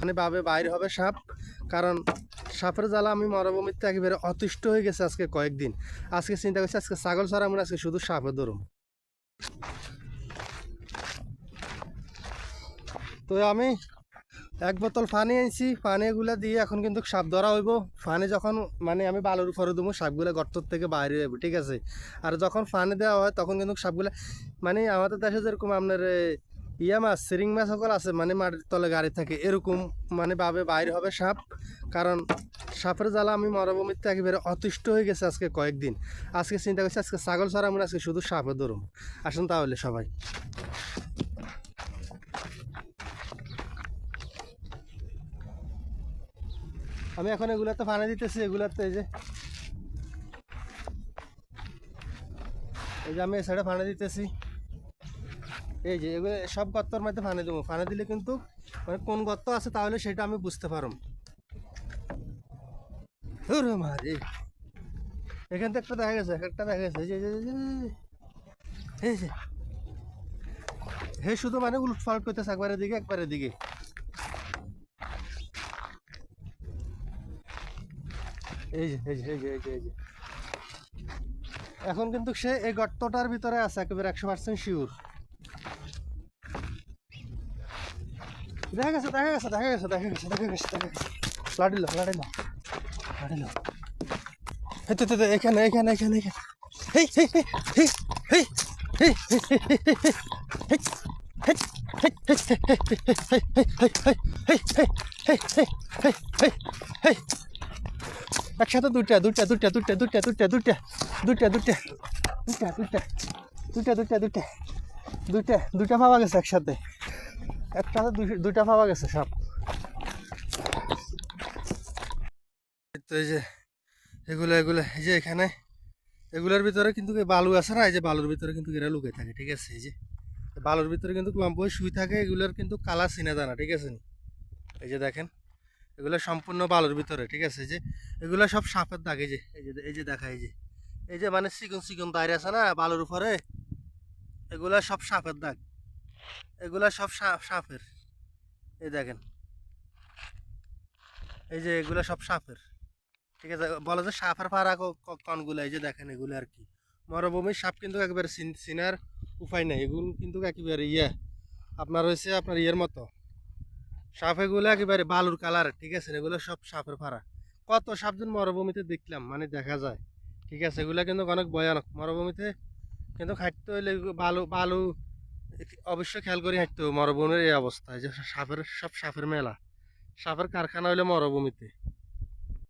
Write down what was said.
মানে ভাবে বাইরে হবে সাপ, কারণ সাপের জ্বালা আমি মরুভূমিতে একেবারে অতিষ্ঠ হয়ে গেছে আজকে কয়েকদিন। আজকে চিন্তা করছি আজকে ছাগল ছাড়া আমরা আজকে শুধু সাপে ধরুম তো আমি এক বোতল পানি আনছি পানিগুলো দিয়ে এখন কিন্তু সাপ ধরা হইব। পানি যখন মানে আমি বালুর উপরে দেবো সাপগুলো গর্তর থেকে বাইরে যাব ঠিক আছে? আর যখন পানি দেওয়া হয়, তখন কিন্তু সাপগুলো মানে আমাদের দেশে যেরকম আপনার ইয়া মাছ সিরিং মাছ সকল আছে মানে মাটির তলে গাড়ি থাকে। এরকম মানে ভাবে বাইরে হবে সাপ। কারণ সাপের জ্বালা আমি মরুভূমিতে একেবারে অতিষ্ঠ হয়ে গেছে আজকে কয়েকদিন। আজকে চিন্তা করছি, আজকে ছাগল ছাড়া আমরা আজকে শুধু সাপে ধরুম আসুন তাহলে সবাই। আমি এখন এগুলাতে পানি দিতেছি, এগুলাতে এই যে। এই যে আমি এই সাইডে পানি দিতেছি। এই যে, এগুলো সব গর্তর মধ্যে ফানে দেবো। ফানে দিলে কিন্তু মানে কোন গর্ত আছে তাহলে সেটা আমি বুঝতে পারম এখান থেকে একটা দেখা গেছে একটা দেখা গেছে হে, শুধু মানে উলট করতেছে একবারের দিকে একবারের দিকে। এই যে এই যে এই যে এই যে এই যে। এখন কিন্তু সে এই গর্তটার ভিতরে আছে, একেবারে একশো পার্সেন্ট শিওর দেখা গেছে দেখা গেছে দেখা গেছে দেখা গেছে দেখা গেছে দেখা গেছে লাডিল লাডিল লাডিল এই তো তো, তো, এখানে এখানে এখানে এখানে হেই হেই একসাথে দুটা দুটা দুটা দুটা দুটা দুটা দুটা দুটা দুটা দুটা দুটা দুটা দুটা দুটা দুটা দুইটা পাওয়া গেছে একসাথে। একসাথে দুই- দুইটা পাওয়া গেছে সব। তো এই যে, এগুলো এগুলো, এই যে এখানে, এগুলোর ভিতরে কিন্তু বালু আছে না? এই যে বালুর ভিতরে কিন্তু এরা লুকে থাকে, ঠিক আছে? এই যে বালুর ভিতরে কিন্তু লম্বই শুই থাকে, এগুলোর কিন্তু কালার চিনে যায় না ঠিক আছে? এই যে দেখেন, এগুলো সম্পূর্ণ বালুর ভিতরে, ঠিক আছে? যে, এগুলো সব সাপের দাগ যে, এই যে এই যে দেখা, এই যে এই যে মানে চিকন চিকন দাঁড়িয়ে আছে না বালুর উপরে? এগুলা সব সাপের দাগ। এগুলা সব সাপের। এই দেখেন। এই যে এগুলা সব সাপের। ঠিক আছে? বলা যে সাপের পাড়া কনগুলো এই যে দেখেন এগুলো আর কি। মরুভূমির সাপ কিন্তু একেবারে চিন- চিনার উপায় নেই। এগুলো কিন্তু একেবারে ইয়ে। আপনার হয়েছে আপনার ইয়ের মতো। সাপ এগুলো একেবারে বালুর কালার, ঠিক আছে? এগুলো সব সাপের পাড়া। কত সাপ যেন মরুভূমিতে দেখলাম মানে দেখা যায়। ঠিক আছে? এগুলো কিন্তু অনেক ভয়ানক। মরুভূমিতে কিন্তু খাটতে হইলে বালু বালু অবশ্যই খেয়াল করে হাঁটতে হবে। মরুভূমির এই অবস্থা, যে সাপের, সব সাপের মেলা। সাপের কারখানা হইলে মরুভূমিতে।